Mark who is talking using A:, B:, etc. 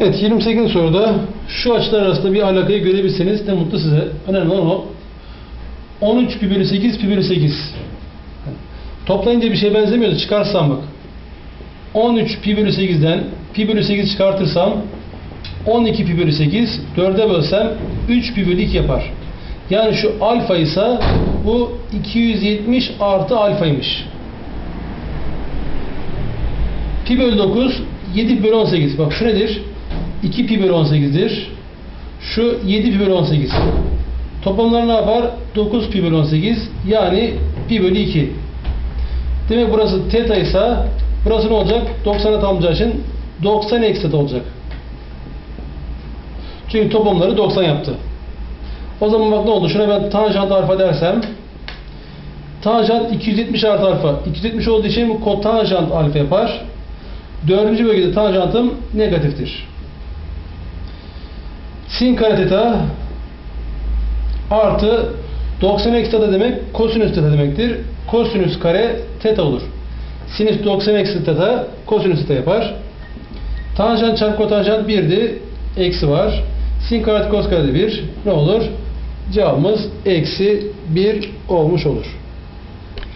A: Evet 28. soruda şu açılar arasında bir alakayı görebilseniz ne mutlu size. Önemli olan o. 13 pi bölü 8 pi bölü 8. Toplayınca bir şey benzemiyordu. Çıkarsam bak. 13 pi bölü 8'den pi bölü 8 çıkartırsam 12 pi bölü 8 4'e bölsem 3 pi bölü 2 yapar. Yani şu alfa ise bu 270 artı alfaymış. Pi bölü 9 7 pi bölü 18. Bak şu nedir? 2 pi bölü 18'dir. Şu 7 pi bölü 18. Toplamları ne yapar? 9 pi bölü 18 yani pi bölü 2. Demek burası teta ise burası ne olacak? 90'a tamamlayacağı için 90 eksi teta olacak. Çünkü toplamları 90 yaptı. O zaman bak ne oldu? Şuna ben tanjant alfa dersem tanjant 270 artı alfa. 270 olduğu için kotanjant alfa yapar. Dördüncü bölgede tanjantım negatiftir. Sin kare teta artı 90 eksi teta demek kosinüs teta demektir. Kosinüs kare teta olur. Sinüs 90 eksi teta kosinüs teta yapar. Tanjant çarpı kotanjant 1'di. Eksi var. Sin kare kos kare de 1. Ne olur? Cevabımız eksi 1 olmuş olur.